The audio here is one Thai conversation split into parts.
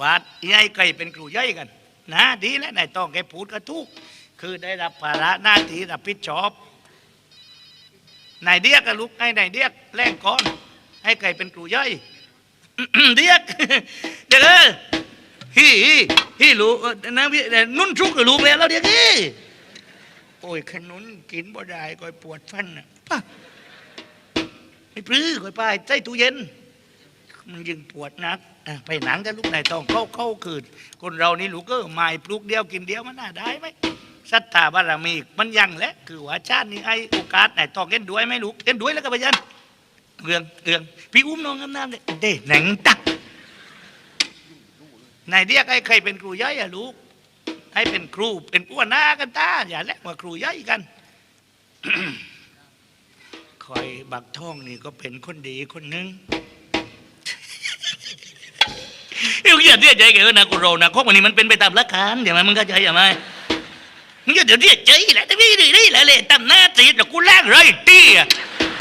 วัดยายไก่เป็นครูย่อยกัน นะดีแล้วนายต้องแกพูดก็ทุกคือได้รับภาระหน้าที่รับผิดชอบนายเดียกกับลูกให้นายเดียกแรงก่อน ให้ไก่เป็นครูย่อยเดียกเดี๋ยวเออฮีฮีฮีลูกนะพี่นุ่นชุกกับลูกแล้วแล้วเดียวฮีโอ้ยขนุนกินบ่ได้ก็ปวดฟันน่ะป่ะไม่ปลื้อก็ไปใส่ตู้เย็น มันยิ่งปวดนัก ไปหนังกันลูกนายต้องเข้าเข้าคืนคนเรานี่ลูกก็ไม่ปลูกเดียวกินเดียวมันน่าได้ไหมศรัทธาบารมีมันยังแหละคือว่าชาตินี้ให้โอกาสนายต้องเล่นด้วยไหมลูกเล่นด้วยแล้วก็ไปยันเรื่องเรื่องพี่อุ้มน้องน้ำเนี่ยเด้หนังตักนายเรียกให้ใครเป็นครูย่อยอะลูกให้เป็นครูเป็นผู้หน้ากันตาอย่าแลกว่าครูย่อยกันคอยบักท่องนี่ก็เป็นคนดีคนหนึง เอ้ยอย่าเรียกใจแกนะกูโรนะข้อมันนี้มันเป็นไปตามหลักการใช่ไหมมึงเข้าใจใช่ไหมมึงจะเดี๋ยวเรียกใจแหละแต่ไม่ได้ได้แหละเลยตามหน้าตีแต่กูแลกเลยตีอะ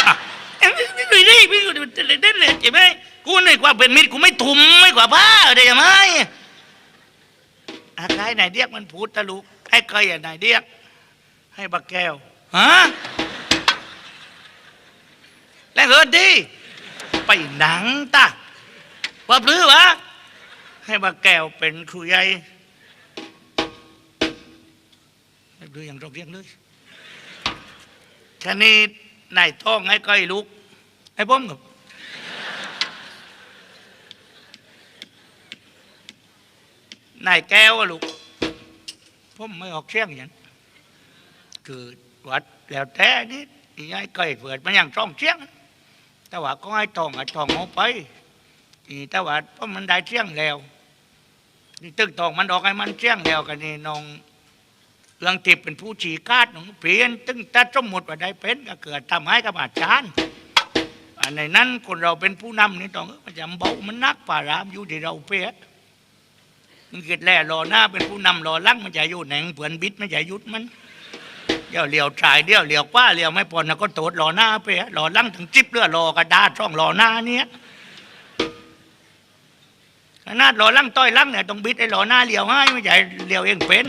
อะเอ้ยไม่ได้ได้ไม่ได้ได้เลยใช่ไหมกูในความเป็นมิตรกูไม่ทุ่มไม่กว่าผ้าได้ใช่ไหมอาใครนายเดียกมันพูดตะลุกให้ใครอะนายเดียก ให้บักแก้วฮะแล้วเฮิร์ดดีไปหนังตาว่าพลื้อวะ ให้บาแก้วเป็นครูใหญ่ไม่รู้อย่างเราเรียกเลยทีนี้นายท้องให้ก้อยลุก ให้ผมกับนายแก้วลูกผมไม่ออกเสียงอย่างคือวัดแล้วแต่นี่ยายก้อยเปิดมันยังช่องเสียงแต่ว่าก็ให้ทองให้ทองเอาไปอีแต่ว่าเพราะมันได้เที่ยงแล้ว นี่ตึกตองมันออกให้มันเที่ยงแลวกันนี่น้องเรื่องติบเป็นผู้ฉีกาดน้องเปลี่ยนตึงแต่สมมติว่าได้เป็นก็เกิดทำให้กับอาจารย์อันในนั้นคนเราเป็นผู้นำนี่ต้องมันจะเบามันนักป่ารามอยู่ที่เราเปียมันเกิดแล่รอหน้าเป็นผู้นำรอลังมันจะอยู่แหนงเผื่อนบิดมันจะยุดมันเดี๋ยวเหลียวชายเดี๋ยวเหลียวป้าเหลียวไม่พอนะก็โตดรอหน้าเปียรอลังถึงจิบเลือดรอกระดาษช่องรอหน้าเนี้ย ขนาดหล่อลังต้อยลังเนี่ยต้องบิดไอ้หล่อหน้าเหลียวให้ไม่ใช่เหลียวเองเป็น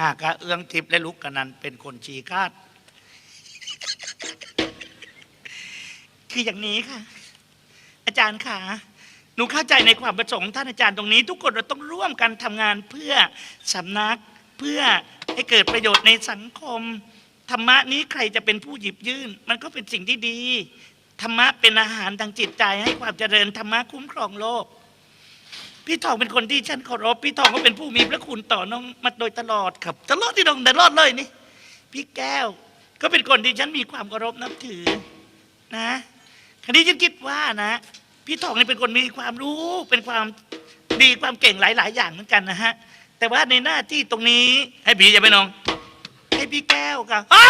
หากะเอืองทิพย์และลุกกันนั้นเป็นคนชีคาด คืออย่างนี้ค่ะ อาจารย์ค่ะหนูเข้าใจในความประสงค์ท่านอาจารย์ตรงนี้ ทุกคนเราต้องร่วมกันทำงานเพื่อสำนักเพื่อให้เกิดประโยชน์ในสังคม ธรรมะนี้ใครจะเป็นผู้หยิบยื่น มันก็เป็นสิ่งที่ดี ธรรมะเป็นอาหารทางจิตใจให้ความเจริญธรรมะคุ้มครองโลก พี่ทองเป็นคนที่ฉันเคารพพี่ทองก็เป็นผู้มีพระคุณต่อน้องมาโดยตลอดครับตลอดที่น้องตลอดเลยนี่ พี่แก้ว ก็เป็นคนที่ฉันมีความเคารพนับถือนะคราวนี้ฉันคิดว่านะ พี่ทองนี่เป็นคนมีความรู้ เป็นความดีความเก่งหลาย ๆ อย่างเหมือนกันนะฮะ แต่ว่าในหน้าที่ตรงนี้ ให้พี่อย่าไปน้อง ให้พี่แก้วครับอ้า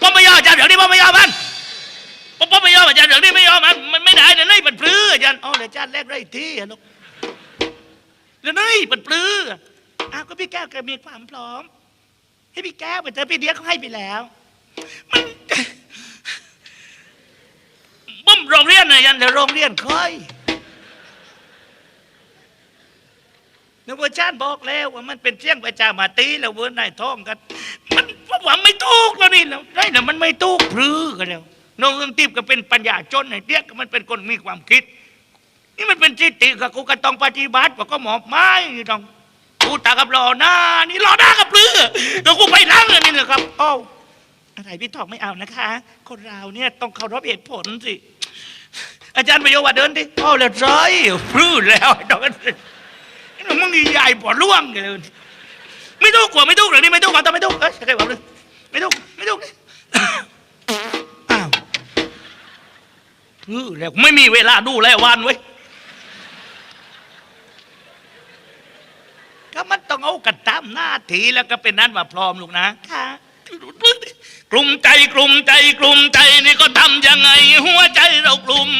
ป้อมไม่ยอมอาจารย์เดี๋ยวนี้ป้อมไม่ยอมมันป้อมไม่ยอมอาจารย์เดี๋ยวนี้ไม่ยอมมันมันไม่ได้เดี๋ยวนี้มันพลื้ออาจารย์อ๋อเดี๋ยวอาจารย์แรกไรที่ะลูก เดี๋ยวนี่มันปลื้ออ้าวก็พี่แก้วแกมีความพร้อม ให้พี่แก้วไปเจอพี่เดียเขาให้ไปแล้ว มันบุ้มโรงเรียนนะยันแต่โรงเรียนคอยนึกว่าชาติบอกแล้วว่ามันเป็นเชียงประจามาตีแล้วเวิร์นายท้องกัน มันหวังไม่ถูกแล้วนี่แล้วได้แต่มันไม่ถูกพลื้อกันแล้วน้องเอื้องติบก็เป็นปัญญาจนไอ้เดียก็มันเป็นคนมีความคิด นี่มันเป็นสิทธิกับกูก็ต้องปฏิบัติว่าก็หมอบไม้ต้องกูตากับรอหน้านี่รอหน้ากับเรือเดี๋ยวกูไปล้างอันนี่นะครับเอ้าอะไรพี่ทองไม่เอานะคะ คนเราเนี่ยต้องเคารพเหตุผลสิ อาจารย์ประโยชน์ว่าเดินดิเอ้าแล้วร้อยพลื้นแล้วไอ้ดอกกันนี่มึงนี่ใหญ่ปวดล่วงเลยไม่ต้องกลัวไม่ต้องหรือนี่ไม่ต้องมาต้องไม่ต้องเอ้ยใครบอกเลยไม่ต้องไม่ต้องอ้าวพลื้นแล้วไม่มีเวลาดูแลวันเว้ย ก็มันต้องเอากัน ตามหน้าที่แล้วก็เป็นนั้นว่าพร้อมลูกนะค่ะ กลุ่มใจกลุ่มใจกลุ่มใจนี่ก็ทำยังไง หัวใจเรากลุ่ม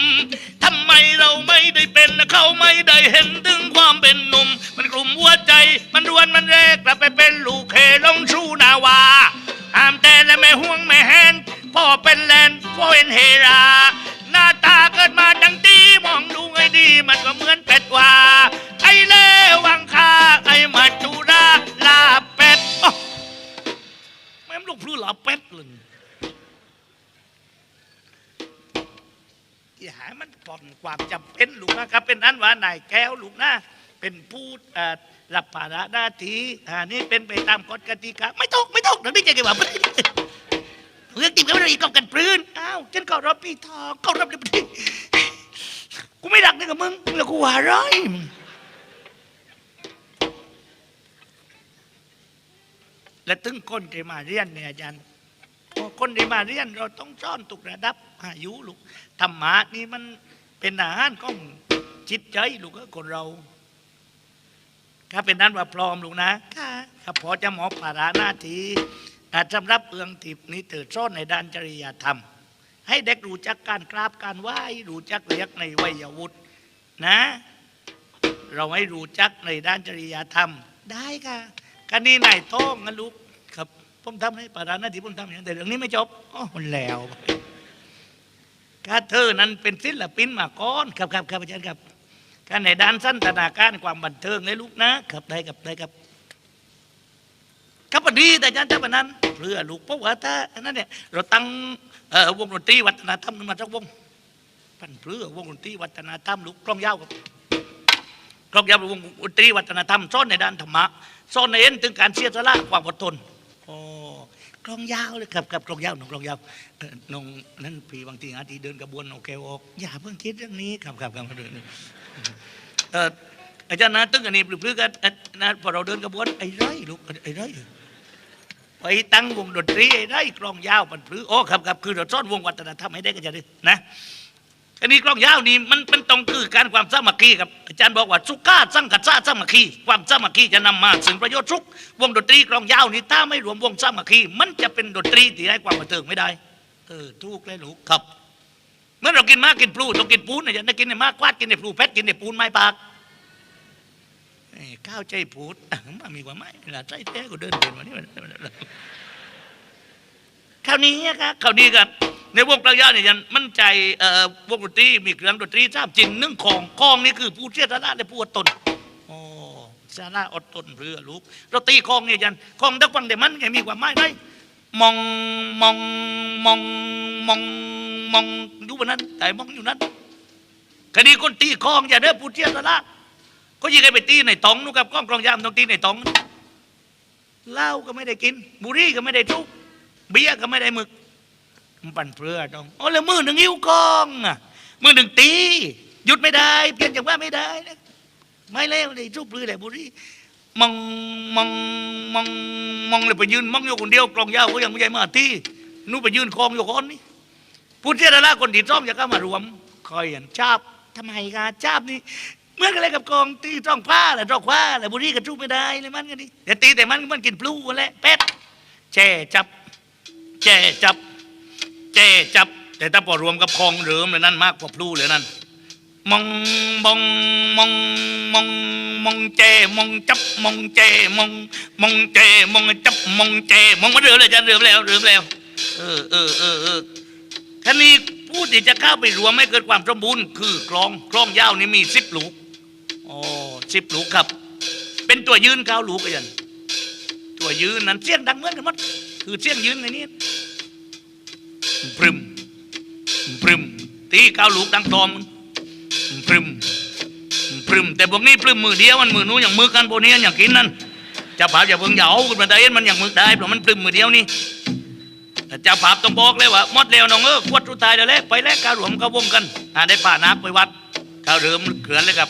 ทำไมเราไม่ได้เป็นเขาไม่ได้เห็นถึงความเป็นหนุ่ม มันกลุ่มหัวใจ มันรวนมันแรกกลับไปเป็นลูกเคลงชูนาวาห้ามแต่และไม่ห่วงไม่แหนพ่อเป็นแลนพ่อเป็นเฮรา หน้าตาเกิดมาดังตีมองานายแก้วลูกนะเป็นผู้รับภาระหน้าที่อ่านี่เป็นไปตามกฎกติกาไม่ตกไม่ตกนังนี่จะเกี่ยวกับเรื่องติดกันอะไรกับกันปลื้นอ้าวฉันก็รับพี่ทองก็รับเลยกูไม่รักนี่กับมึงแล้วกูว่ารมึงและถึงคนที่มาเรียนเนี่ยอาจารย์คนที่มาเรียนเราต้องซ่อนตุกระดับอายุลูกธรรมะนี่มันเป็นอาหารของ จิตใจลูกเอ้ยคนเราถ้าเป็นนั้นว่าพร้อมลูกนะค่ะถ้าพอจะหมอภาระหน้าทีอาจสำรับเอืองทิพนี้เติดซ่อนในด้านจริยธรรม ให้เด็กรู้จักการกราบการไหว้รู้จักเรียกในวัยวุฒินะ เราให้รู้จักในด้านจริยธรรม ได้ค่ะกันนี้นายโต้งนะลูกครับผมทำให้ปาราหน้าที่ผมทำอย่างแต่เรื่องนี้ไม่จบอ๋อมันแล้วกาเธอนั้นเป็นศิลปินมาก่อนครับครับครับอาจารย์ครับ การในด้านสั้นตนาการความบันเทิงเลยลูกนะครับได้ครับได้ครับครับพอดีแต่อาจารย์เจ้าปนั้นเพื่อลูกเพราะว่าถ้านนั้นเนี่ยเราตั้งวงดนตรีวัฒนธรรมมาสักวงพันเพื่อวงดนตรีวัฒนธรรมลูกกล้องยาวครับกรองยาววงดนตรีวัฒนธรรมซ่อนในด้านธรรมะซ่อนในเอ็นถึงการเสียสละความอดทนโอ้กรองยาวเลยครับครับกรองยาวน้องกรองยาวน้องนั่นพี่บางทีอาทีเดินกระบวนโอเคออกอย่าเพิ่งคิดเรื่องนี้ครับครับครับเดิน อาจารย์นะตึ้งอันนี้ปลื้มกันเอ่อนะพอเราเดินกระบวนไอ้ไรลูกไอ้ไรไปตั้งวงดนตรีไอ้ไรกรองยาวมันปลื้มโอ้ครับครับคือเราซ่อนวงวัฒนธรรมให้ได้กันจะได้นะอันนี้กล้องยาวนี่มันมันต้องคือการความสามัคคีครับอาจารย์บอกว่าสุขาสังกัดซาสามัคคีความสามัคคีจะนำมาถึงประโยชน์สุขวงดนตรีกล้องยาวนี่ถ้าไม่รวมวงสามัคคีมันจะเป็นดนตรีที่ให้ความบันเทิงไม่ได้เออถูกเลยลูกครับ เมื่อเรากินมากกินพลูต้องกินปูนนะอย่าได้กินในมากกวาดกินในพลูเพชรกินในปูนไม้ปากเอ้ยข้าวใจพูดมามีกว่าไหมล่ะใจแท้ก็เดินเดินมานี่คราวนี้ครับคราวนี้กันในวงกลางยาเนี่ยยันมั่นใจเอ่อวงดนตรีมีเครื่องดนตรีทราบจริงนึ่งของกองนี่คือผู้เชี่ยวชาญและผู้อดทนโอ้ชาญอดทนเรือลูกเราตีคองเนี่ยยันคองดักฟังแต่มันไงมีความหมไหมมองมองมองมองมอง อยู่บนนั้นแต่มองอยู่นั้นคดีคนตีคลองอย่าเด้อผู้เชี่ยวชาญก็ยิงให้ไปตีในตองนู่นกับกล้องกลองยามต้องตีในตองเหล้าก็ไม่ได้กิน บุรี่ก็ไม่ได้ทุกเบียร์ก็ไม่ได้หมึกมันปั่นเปลือต้องโอ้แล้วมือหนึ่งยิ้วกองอะมือหนึ่งตี หยุดไม่ได้เพียงอย่างว่าไม่ได้นะไม่แล้วเลยทุบเลือแต่บุรีมองมองมองมองเลยไปยืนมองอยู่คนเดียวกลองยาวก็ยังไม่ใช่มาที่นู่นไปยืนคลองอยู่คนนี้ พูดเจ้าละคนที่ซ่อมจะเข้ามารวมคอยเห็นชาบทำไมกันชาบนี่เมื่อกันเลยกับกองตีจ้องผ้าแหละจ้องผ้าแหละบุรีกับทุบไม่ได้เลยมันกันนี่แต่ตีแต่มันมันกินพลูแหละเป็ดแช่จับแช่จับเจจับ แต่ถ้าพอรวมกับคองเหลิมเลยนั่นมากกว่าพลูเลยนั่นมองมองมองมองมองเจมองจับมองเจมองมองเจมองจับมองเจมองมาเรือเลยจะเรือแล้วเรือแล้ว เออเออเออเออ ท่านี้ผู้ที่จะเข้าไปรวมให้เกิดความสมบูรณ์คือคลองคลองยาวนี่มีสิบลูกอ๋อสิบลูกครับ เป็นตัวยืนเก้าลูกกันยัน ตัวยืนนั้นเสียงดังเหมือนกันหมดคือเสียงยืนในนี้พรึมพรึมตีเก้าลูกดังทองพรึมพรึมแต่พวกนี้พรึมมือเดียวมันมือนู้อย่างมือกันพวกนี้อย่างกินนั่นจ้าภาพอย่าเพิ่งอย่าเอาขึ้นมาได้มันอย่างมือได้เพราะมันพรึมมือเดียวนี่ เจ้าภาพต้องบอกเลยว่าหมดแล้วน้องเออขวดสุดท้ายแล้วและไปแล้วการหลวมเขาวงกันหาได้ป่านักไปวัดข้าวเริ่มเกลือนเลยครับ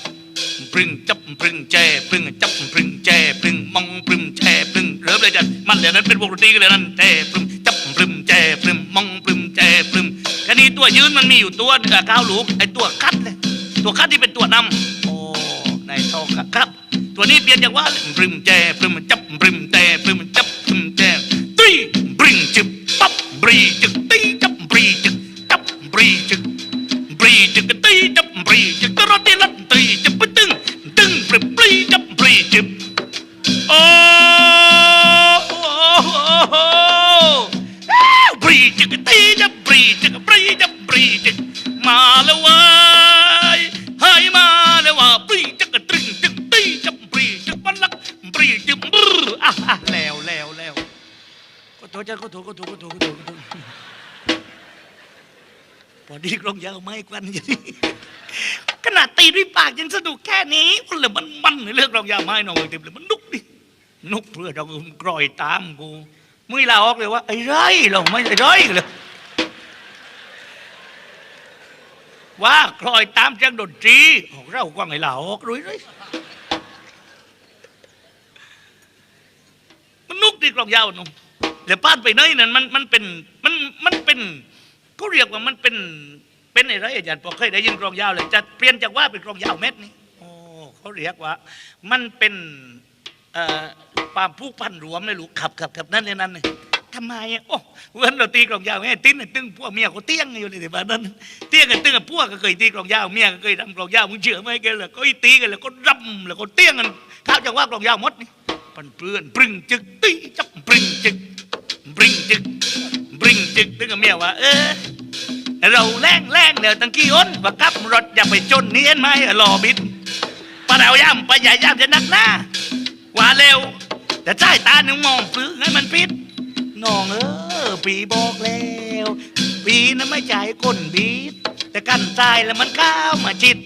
พรึงจับพรึงแจพรึงจับพรึงแจพรึงมองพรึงแจพรึงเริ่มเลยจันมันเลยนั้นเป็นวงดนตรีกันเลยนั่นแจพรึงจับพรึงแจพรึงมองพรึงแจพรึงแค่นี้ตัวยืนมันมีอยู่ตัวเอ่อก้าวหลูกไอตัวคัดเลย ตัวคัดที่เป็นตัวนำโอ้ในทองครับ ตัวนี้เปลี่ยนจากว่าปรึมแจปรึมจับปรึมแจปรึมจับ รีจึกตีจับบรีจึกจับบรีจึกบรีจึกตีจับบรีจึกตรอตีลัดตีจับปึ้งตึงตึงปรึมบรีจับบรีจึบโอ้โหบรีจึกตีจะบรีจึกบรีจะบรีจึกมาแล้วว้ยให้มาแล้วว่าบรีจึกตรึงจึกตีจะบรีจึกบันลักบรีจึกบรอะอะแล้วแล้วแล้วก็โทษจ้าก็โทษก็โทษก็โทษก็โทษก็โทษ พอดีกลองยาวไม้กวันอย่างนี้ขนาดตีด้วยปากยังสนุกแค่นี้มันเลยมันมันในเรื่องกลองยาวไม้น้องเต็มเลยมันนุกดินุกเพื่อเรากรอยตามกูมึงลาออกเลยว่าไอ้ไรเราไม่ไอ้ไรเลยว่ากลอยตามจังดนตรีของเรากว้างไอ้ลาออกรู้เลยมันนุกดีกลองยาวนุ่มเดี๋ยวป้าไปไหนนั่นมันมันเป็นมันมันเป็น เขาเรียกว่ามันเป็นเป็นอะไรอาจารย์พอเคยได้ยินกลองยาวเลย จะเปลี่ยนจากว่าเป็นกลองยาวเม็ดนี่โอ้เขาเรียกว่า มันเป็นความผูกพันรวมเลยลูกขับขับขับนั่นเลยนั่นเลยทำไมอะโอ้วันเราตีกลองยาวไงติ้นตึ้งพวกเมียเขาเตี้ยงอยู่ในที่บ้านนั้นเตี้ยงกันตึ้งกับพวกก็เคยตีกลองยาวเมียก็เคยทำกลองยาวมึงเชื่อไหมแกเลยก็อีตีกันแล้วก็รำแล้วก็เตี้ยงกันข้าวจังว่ากลองยาวมดนี่ปันเปลือนปรึงจึกตีจับปรึงจึกปรึงจึก ปรึงจึกตึ้งกับเมียว่า เออ เราแรงแรงเดี๋ยวตั้งกี่อนว่ากับรถอย่าไปจนเนียนไหมรอบิดปะเราย่ำปะใหญ่ย่ำจะนักหน้าว่าเร็ว แต่ใต้ตาหนึ่งมองปลื้ให้มันปิดน้องเออปีบอกแล้วปีนั้นไม่ใจ่ายก้นบีดแต่กันใจแล้วมันข้าวมาจิต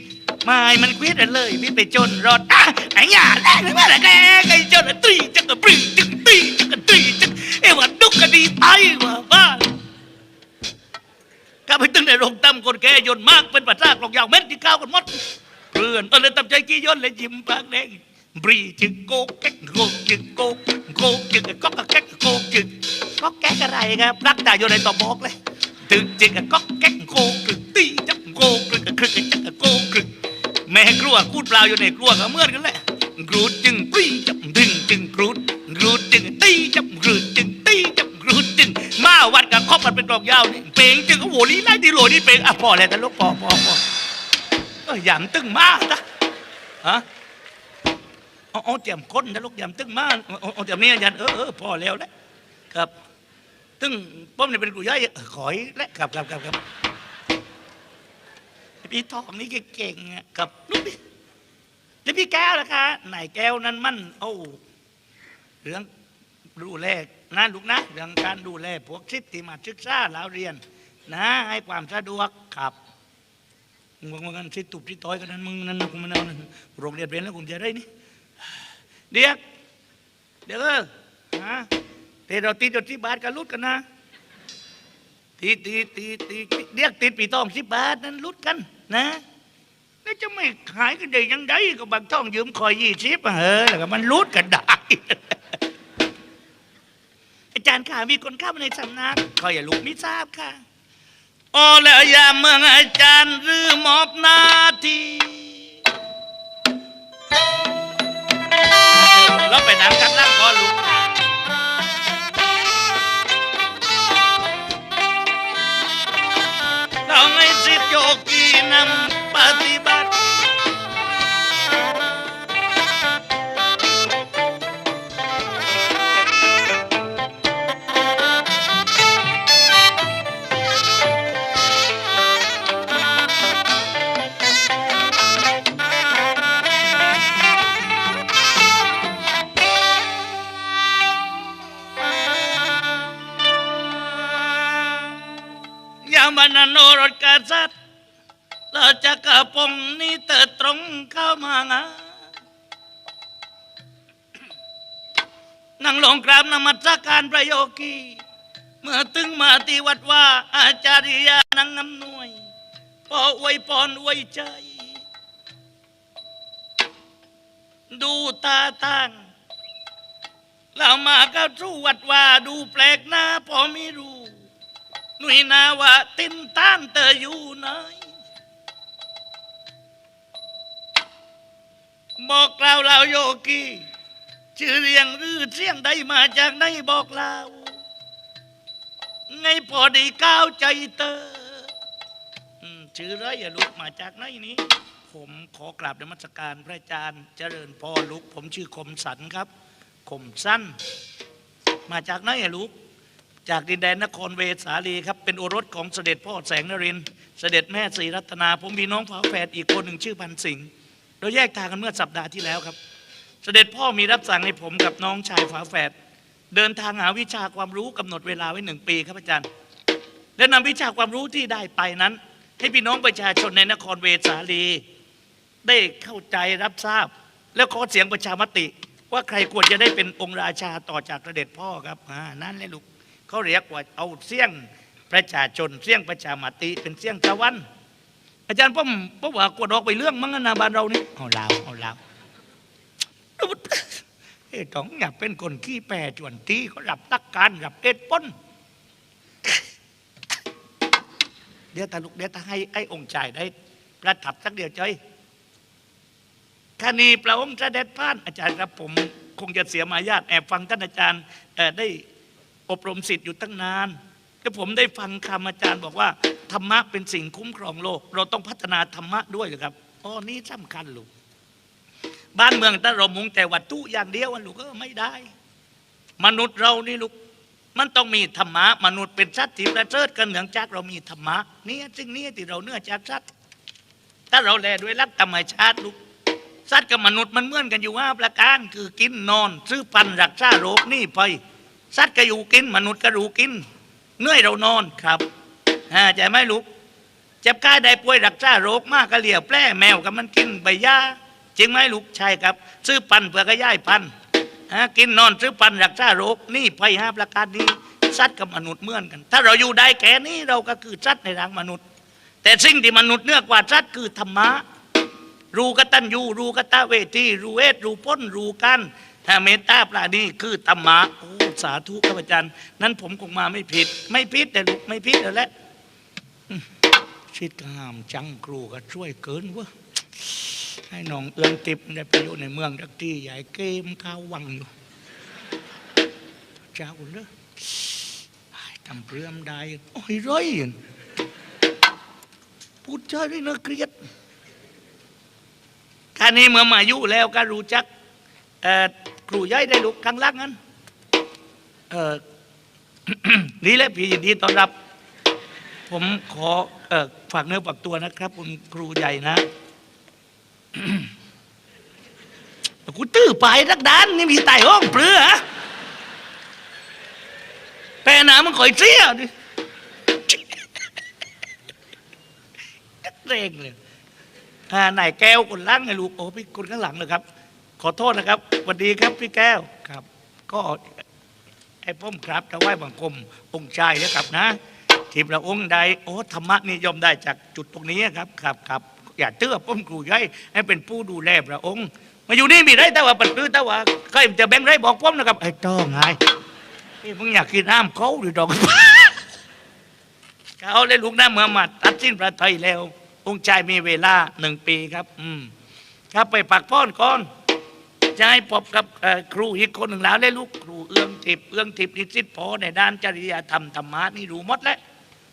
ไม่มันควิดเลยบิดไปจนรถอะไอ้หยาแรงเลยว่าแรงไอ้จนตีจักกะปรึงจักตีจักกะตีจัก ดีไอ้ว่าบ้าก็ไปตึงในโรงตั้มคนแก่ยนมากเป็นปัจจากลองยาวเม็ดที่ก้าวกันหมดเพื่อนตอนเลยตั้มใจกี้ยนต์เลยยิ้มปากแดงบรีจึกโกแก๊กโกจึกโกโกจึกก๊อกแก๊กโกจึกก๊อกแก๊กอะไรครับรักตาอยู่ในต่อบอกเลยตึกจึกก๊อกแก๊กโกจึกตีจับโกกจึกครึกจักโกกจึกแม่กลัวคูดเปล่าอยู่ในกลัวก็เมื่อนกันแหละกรูดจึงปรีจับดึงจึงกรูดกรูดจึง วันเป็นกลองยาวนี่เพลงจึงโอ้โหลีไล่ดีโหลนี่เพลงอะพอแล้วแต่ลูกพอพอพอเอ้ยยำตึงมากนะฮะอาเอเตรียมคนนะลูกยำตึงมากอาเอเตรียมนี่ยันเออเออพอแล้วแหละครับตึงป้อมเนี่ยเป็นกูย่อยเออขอยและครับครับครับครับพี่ทองนี่เก่งๆอะครับลูกดิแล้วพี่แก้วล่ะคะไหนแก้วนั้นมั่นโอ้เรื่องดูแล นะลูกนะเรื่องการดูแลพวกชิดที่มาศึกษาแล้วเรียน นะให้ความสะดวกครับมึงกันชิดตุบชิดต้อยกันนั้นมึงนั่นกูมันเอาโรงเรียนเรียนแล้วกูจะได้นี่เดี๋ยวเดี๋ยวเออฮะแต่เราตีจดที่บาทกันลุดกันนะตีตีตีตีเรียกติดปีตองสิบบาทนั้นลุดกัน นะแล้วจะไม่ขายกันได้ยังไงก็บางท่องยืมคอยยี่สิบเออแล้วก็มันลุดกันได้ จารย์ค่ะมีคนเข้ามาในสำนักขออย่าลุกไม่ทราบค่ะอ๋อแล้วอย่าเมืองอาจารย์หรือมอบหน้าที่เราไปนั่งกันนั่งขอลุกเราไม่สิทธิโยกีนำ มัสการประโยคีเมื่อตึงมาที่วัดว่าอาจารยานังอำนวยพออวยพรอวยใจ ดูตาตั้งเรามาเข้าสู่วัดว่าดูแปลกหน้าพอไม่รู้หนุ่ยนาว่าตินต้านเตออยู่ไหนบอกกล่าเราโยกี ชื่อเรียงรือเสียงใดมาจากไหนบอกเล่าไงพอได้ก้าวใจเตออืมชื่อไรอย่าลูกมาจากไหนนี้ ผมขอกราบนมัสการพระอาจารย์เจริญพรลูกผมชื่อคมสันครับคมสั้น มาจากไหนอะลูกจากดินแดนนครเวสาลีครับ เป็นโอรสของเสด็จพ่อแสงนรินทร์เสด็จแม่ศรีรัตนา ผมมีน้องฝาแฝดอีกคนหนึ่งชื่อพันสิงห์เราแยกทางกันเมื่อสัปดาห์ที่แล้วครับ เสด็จพ่อมีรับสั่งให้ผมกับน้องชายฝาแฝดเดินทางหาวิชาความรู้กำหนดเวลาไว้หนึ่งปีครับอาจารย์ และนำวิชาความรู้ที่ได้ไปนั้น ให้พี่น้องประชาชนในนครเวสาลี ได้เข้าใจรับทราบ แล้วขอเสียงประชามติ ว่าใครควรจะได้เป็นองค์ราชาต่อจากเสด็จพ่อครับอ่านั่นเลยลูกเขาเรียกว่าเอาเสียงประชาชนเสียงประชามติเป็นเสียงตะวัน อาจารย์ป้อมป้อมว่ากวดออกไปเรื่องมั้งนะบ้านเรานี่เอาลาวเอาลาว เอ้ต้องอยาเป็นคนขี้แปรจวนที่เขารับตักการรับเอ็ดป้นเดี๋ยวตาลุกเดี๋ยวตาให้ไอ้องค์ชายได้ ประทับสักเดียวใจคณีพระองค์เสด็จผ่านอาจารย์ครับผมคงจะเสียมารยาทแอบฟังท่านอาจารย์ได้อบรมสิทธิ์อยู่ตั้งนานแล้วผมได้ฟังคำอาจารย์บอกว่าธรรมะเป็นสิ่งคุ้มครองโลก เราต้องพัฒนาธรรมะด้วยครับอ๋อนี่สำคัญลูก บ้านเมืองถ้าเรามุงแต่วัตถุอย่างเดียวลูกก็ไม่ได้ มนุษย์เรานี่ลูกมันต้องมีธรรมะ มนุษย์เป็นสัตว์ที่ประเสริฐกันเหนืองจากเรามีธรรมะเนี่ยสิ่งนี้ที่เราเนื้อจากสัตว์ถ้าเราแลด้วยรักธรรมชาติลูกสัตว์กับมนุษย์มันเหมือนกันอยู่ว่าประการคือกินนอนซื้อปันรักษาโรคนี่ไปสัตว์ก็อยู่กิน มนุษย์ก็รู้กินเนื่อยเรานอนครับอ่าใจไหมลูกเจ็บกายได้ป่วยรักษาโรคมากก็เหลี่ยวแปร่แมวกับมันกินใบหญ้า จริงไหมลูกใช่ครับ ซื้อปันเพื่อก็ย่ายปันฮะกินนอนซื้อปันรักษาโรคนี่ภัยห้าประการนี้สัตว์กับมนุษย์เหมือนกัน ถ้าเราอยู่ได้แค่นี้เราก็คือสัตว์ในร่างมนุษย์ แต่สิ่งที่มนุษย์เนื้อกว่าสัตว์คือธรรมะรู้กตัญญูรู้กตเวทีรู้เวทรู้พ้นรู้กันถ้าเมตตาปราณีคือธรรมะโอ้สาธุครับอาจารย์นั้นผมคงมาไม่ผิด ไม่ผิดแต่ลูกไม่ผิดแล้วแหละชิดห้ามจังครูก็ช่วยเกินวะ ให้น้องเอื้องติบได้ไปอยู่ในเมืองทักที่ใหญ่เกมข้าววังอยู่ เจ้าเนอทำเรื่อมได้โอ้ยร้อยพูดจาได้น่าเกลียดครานี้เมื่อมาอายุแล้วก็รู้จักครูย้ายได้ลูกข้างล่างนั้นเออนี่แหละพี่ยินดีต้อนรับ ผมขอฝากเนื้อฝากตัวนะครับ คุณครูใหญ่นะ กูตื้อไปรักดานนี่มีไต่ห้องเปลือฮะแต่หนามันคอยเสียดินักเรงเลยอ่านายแก้วคนล่างไงลูกโอ้พี่คนข้างหลังเลยครับ ขอโทษนะครับสวัสดีครับพี่แก้วครับ ก็ไอ้พ่อมครับถวายบังคมองค์ชายนะครับนะที่พระองค์ใดโอ้ธรรมะนิยมได้จากจุดตรงนี้ครับครับครับ อย่าเตื้อพ่อมครูใหญ่ให้เป็นผู้ดูแลพระองค์ มาอยู่นี่มีไรแต่ว่าปัดตื้อแต่ว่าใครจะแบ่งไรบอกพ่อมนะครับไอ้ต้องไงเอ้ยมึงอยากกินน้ำเขาหรือดอกเขาเลยลูกน้ำเมื่อมาตัดสิ้นประไทยแล้ว องค์ชายมีเวลาหนึ่งปีครับ อืมครับไปปักป้อนก่อนจะให้พบกับครูอีกคนหนึ่งแล้วเลยลูกครูเอื้องทิพย์เอื้องทิพย์นิสิตพอในด้านจริยธรรมธรรมะนี่รู้หมดแล้ว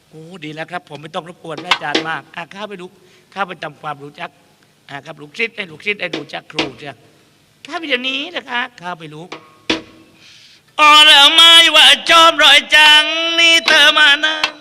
โอ้ดีแล้วครับ ผมไม่ต้องรบกวนอาจารย์มากอะข้าไปลู ข้าไปทำความรู้จักอาครับลูกศิษย์ให้ลูกศิษย์ได้รู้จักครูจ้ะข้าไปอย่างนี้นะคะข้าไปรู้อ๋อแล้วไม่ว่าจอมรอยจังนี่เธอมานั่ง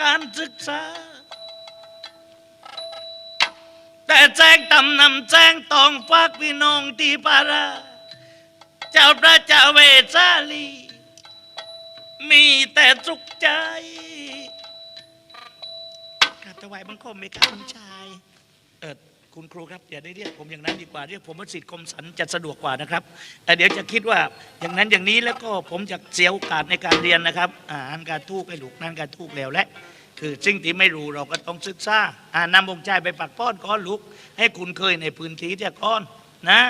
การศึกษา แต่แจ้งตำนำแจ้งตองฟากพี่น้องที่ปารา เจ้าพระเจ้าเวสาลี มีแต่สุขใจกราบถวายบังคมไหมครับคุณชา คุณครูครับอย่าได้เรียกผมอย่างนั้นดีกว่าเรียกผมว่าสิทธิ์คมสันจะสะดวกกว่านะครับแต่เดี๋ยวจะคิดว่าอย่างนั้นอย่างนี้แล้วก็ผมจะเสียโอกาสในการเรียนนะครับอ่านการทูกให้ลูกนั่นการทูกแล้วและคือสิ่งที่ไม่รู้เราก็ต้องศึกษาอ่านำองค์ใจไปปักป้อนก้อนลูก ให้คุณเคยในพื้นที่ที่ก้อนนะ